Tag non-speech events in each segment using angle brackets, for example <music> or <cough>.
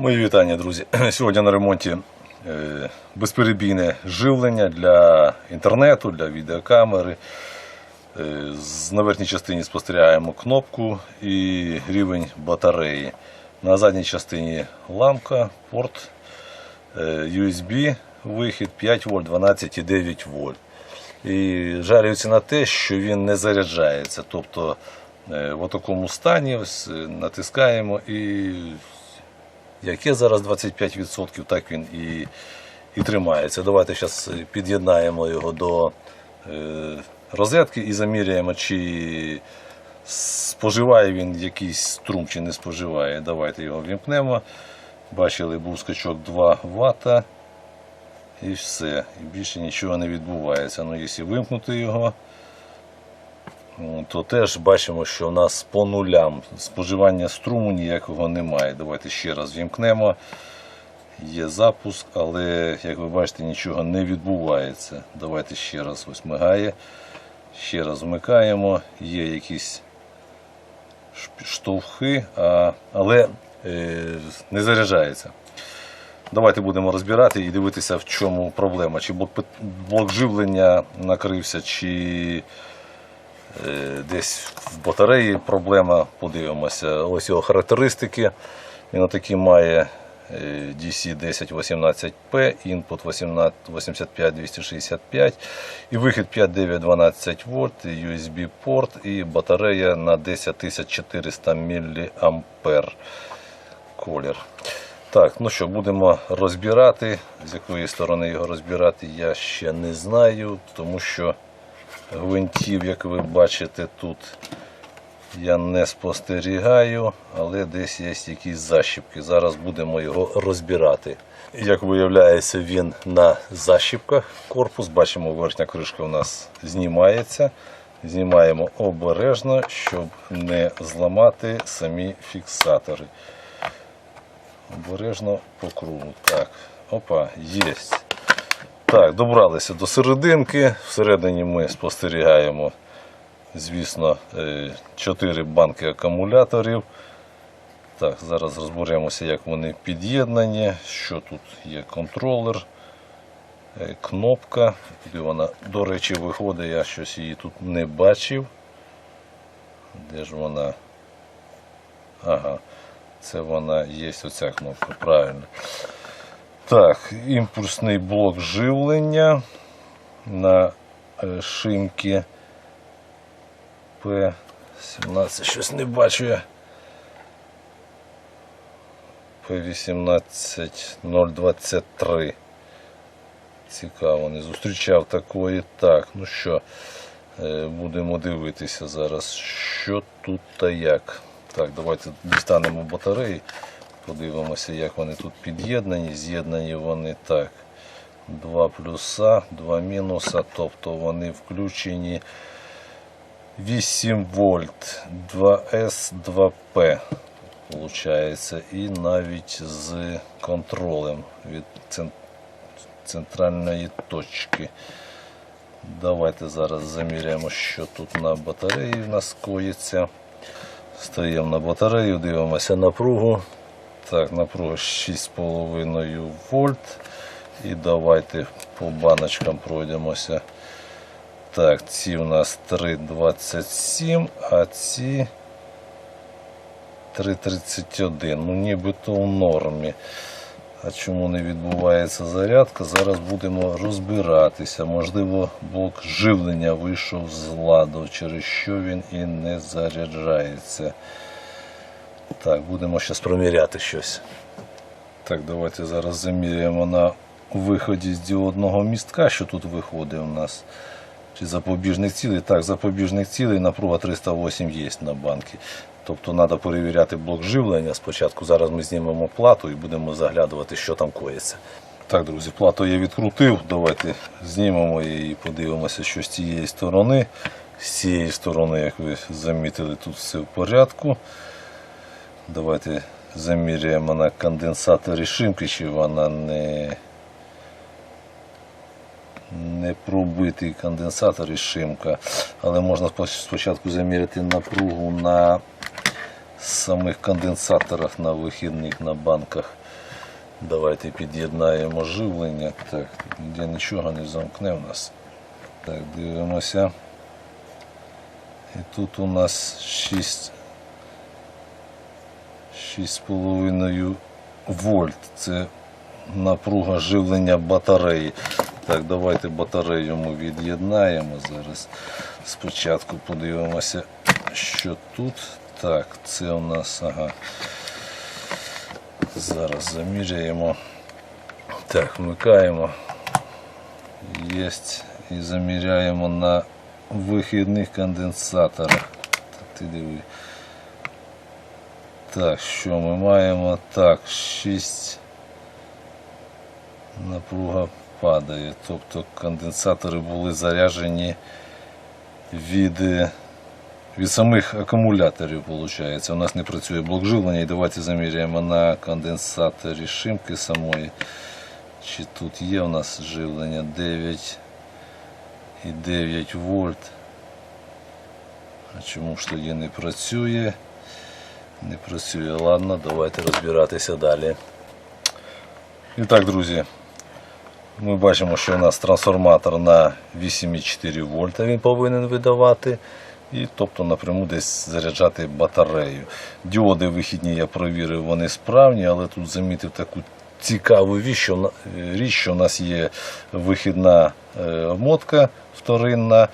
Мої вітання, друзі. <clears throat> Сьогодні на ремонті е, безперебійне живлення для інтернету, для відеокамери. Е, На верхній частині спостерігаємо кнопку і рівень батареї. На задній частині ламка, порт е, USB, вихід 5 вольт, 12,9 вольт. І жалюється на те, що він не заряджається. Тобто е, в такому стані е, натискаємо і як є зараз 25%, так він і, і тримається. Давайте зараз під'єднаємо його до е, розетки і заміряємо, чи споживає він якийсь струм, чи не споживає. Давайте його вімкнемо. Бачили, був скачок 2 Вт. І все. І більше нічого не відбувається. Ну, якщо вимкнути його, то теж бачимо, що у нас по нулям споживання струму ніякого немає. Давайте ще раз вімкнемо. Є запуск, але, як ви бачите, нічого не відбувається. Давайте ще раз ось мигає. Ще раз вмикаємо. Є якісь штовхи, але е, не заряджається. Давайте будемо розбирати і дивитися, в чому проблема. Чи блок, живлення накрився, чи десь в батареї проблема. Подивимося. Ось його характеристики. Він отакий має е, DC 1018P, інпут 85265 і вихід 5912 вольт, USB порт і батарея на 10400 мА колір. Так, ну що, будемо розбирати. З якої сторони його розбирати, я ще не знаю, тому що гвинтів, як ви бачите, тут я не спостерігаю, але десь є якісь защіпки. Зараз будемо його розбирати. Як виявляється, він на защіпках корпус. Бачимо, верхня кришка у нас знімається. Знімаємо обережно, щоб не зламати самі фіксатори. Обережно по кругу. Так, опа, є. Так, добралися до серединки. Всередині ми спостерігаємо, звісно, 4 банки акумуляторів. Так, зараз розберемося, як вони під'єднані, що тут є контролер, е, кнопка. Куди вона, до речі, виходить, я щось її тут не бачив. Де ж вона? Ага. Це вона є оця кнопка, правильно. Так, імпульсний блок живлення на е, шимки P17. Щось не бачу я. P18023. Цікаво, не зустрічав такої. Так, ну що, е, будемо дивитися зараз, що тут та як. Так, давайте дістанемо батареї, подивимося, як вони тут під'єднані. З'єднані вони так. Два плюса, два мінуса, тобто вони включені 8 вольт, 2С, 2П. Получається, і навіть з контролем від центральної точки. Давайте зараз заміряємо, що тут на батареї в нас коїться. Стаємо на батарею, дивимося напругу. Так, напруга 6,5 вольт. І давайте по баночкам пройдемося. Так, ці у нас 3,27, а ці 3,31. Ну, нібито в нормі. А чому не відбувається зарядка? Зараз будемо розбиратися. Можливо, блок живлення вийшов з ладу, через що він і не заряджається. Так, будемо зараз проміряти щось. Так, давайте зараз заміряємо на виході з діодного містка, що тут виходить у нас. Чи запобіжних цілей? Так, запобіжних цілей напруга 308 є на банки. Тобто треба перевіряти блок живлення спочатку. Зараз ми знімемо плату і будемо заглядувати, що там коїться. Так, друзі, плату я відкрутив. Давайте знімемо її і подивимося, що з цієї сторони. З цієї сторони, як ви замітили, тут все в порядку. Давайте заміряємо на конденсаторі шимки, чи вона не, не пробитий конденсатор і шимка. Але можна спочатку заміряти напругу на самих конденсаторах на вихідних на банках. Давайте під'єднаємо живлення. Так, ніде нічого не замкне у нас. Так, дивимося. І тут у нас 6 6,5 вольт. Це напруга живлення батареї. Так, давайте батарею ми від'єднаємо зараз. Спочатку подивимося, що тут. Так, це у нас, ага. Зараз заміряємо. Так, вмикаємо. Єсть. І заміряємо на вихідних конденсаторах. Так, ти диви. Так, що ми маємо? Так, 6 напруга падає. Тобто конденсатори були заряджені від, від самих акумуляторів, виходить. У нас не працює блок живлення. І давайте заміряємо на конденсаторі шимки самої. Чи тут є у нас живлення 9 і 9 вольт. А чому ж тоді не працює? Не працює. Ладно, давайте розбиратися далі. І так, друзі, ми бачимо, що у нас трансформатор на 8,4 вольта він повинен видавати. І тобто напряму десь заряджати батарею. Діоди вихідні я провірив, вони справні, але тут замітив таку цікаву річ, що, у нас є вихідна е, обмотка вторинна.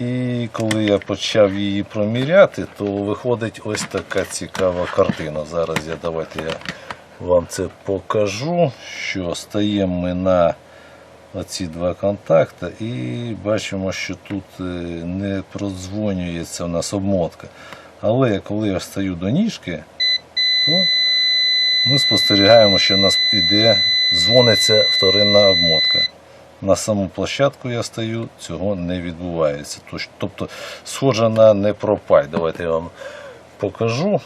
І коли я почав її проміряти, то виходить ось така цікава картина. Зараз я давайте я вам це покажу, що стаємо ми на оці два контакти і бачимо, що тут е, не продзвонюється у нас обмотка. Але коли я встаю до ніжки, то ми спостерігаємо, що в нас іде, дзвониться вторинна обмотка. На саму площадку я стою, цього не відбувається. Тобто схоже на непропай. Давайте я вам покажу.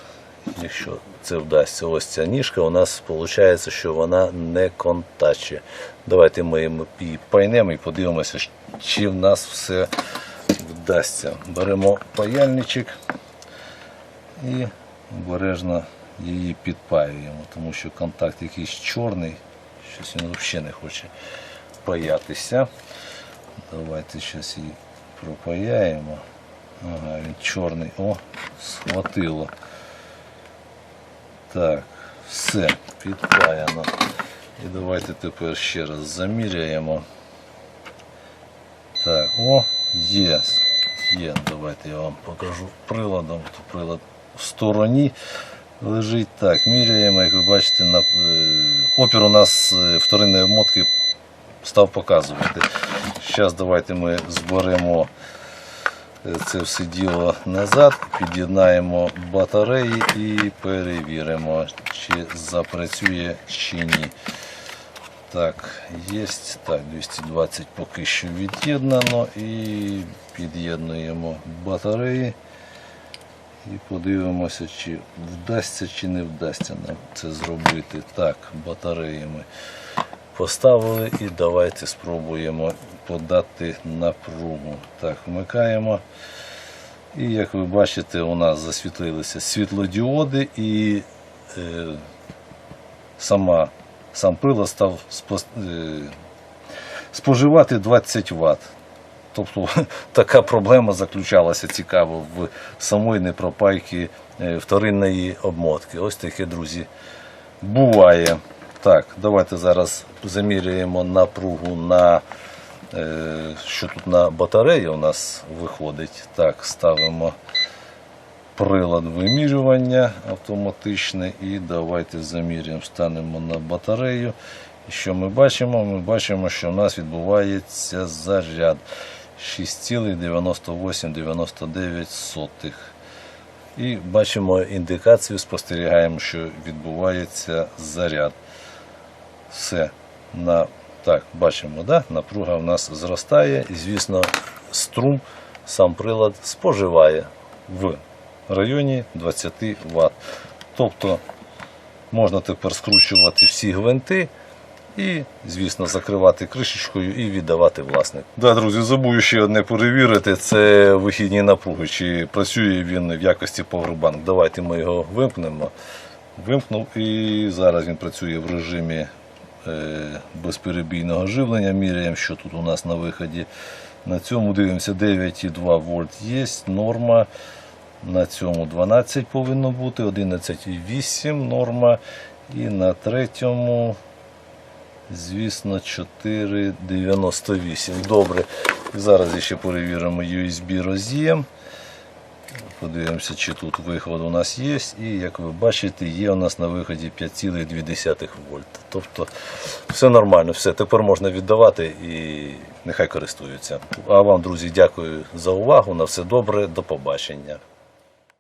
Якщо це вдасться, ось ця ніжка, у нас виходить, що вона не контаче. Давайте ми її пайнемо і подивимося, чи в нас все вдасться. Беремо паяльничок і обережно її підпаюємо, тому що контакт якийсь чорний, щось він взагалі не хоче паятися. Давайте зараз її пропаяємо. Ага, він чорний. О, схватило. Так, все, підпаяно. І давайте тепер ще раз заміряємо. Так, о, є. Є. Давайте я вам покажу приладом. Прилад в стороні лежить. Так, міряємо, як ви бачите, на, е, опір у нас е, вторинної обмотки став показувати. Зараз давайте ми зберемо е, це все діло назад, під'єднаємо батареї і перевіримо, чи запрацює чи ні. Так, є. Так, 220 поки що від'єднано і під'єднуємо батареї. І подивимося, чи вдасться чи не вдасться нам це зробити. Так, батареї ми поставили і давайте спробуємо подати напругу. Так, вмикаємо. І як ви бачите, у нас засвітлилися світлодіоди і е, сама, сам прилад став спос- е, споживати 20 Вт. Тобто <laughs> така проблема заключалася цікаво в самої непропайки е, вторинної обмотки. Ось таке, друзі, буває. Так, давайте зараз заміряємо напругу на е, що тут на батареї у нас виходить. Так, ставимо прилад вимірювання автоматичне і давайте заміряємо, станемо на батарею. І що ми бачимо? Ми бачимо, що у нас відбувається заряд 6,9899. І бачимо індикацію, спостерігаємо, що відбувається заряд. Все. На, так, бачимо, да? напруга в нас зростає і, звісно, струм сам прилад споживає в районі 20 Вт. Тобто можна тепер скручувати всі гвинти І, звісно, закривати кришечкою і віддавати власнику. Да, друзі, забув ще одне перевірити. Це вихідні напруги. Чи працює він в якості Powerbank. Давайте ми його вимкнемо. Вимкнув і зараз він працює в режимі безперебійного живлення. Міряємо, що тут у нас на виході. На цьому дивимося 9,2 вольт є, норма. На цьому 12 повинно бути, 11,8 норма. І на третьому, звісно, 4,98. Добре. Зараз ще перевіримо USB роз'єм. Подивимося, чи тут виход у нас є. І як ви бачите, є у нас на виході 5,2 вольт. Тобто все нормально, все. Тепер можна віддавати і нехай користуються. А вам, друзі, дякую за увагу. На все добре, до побачення.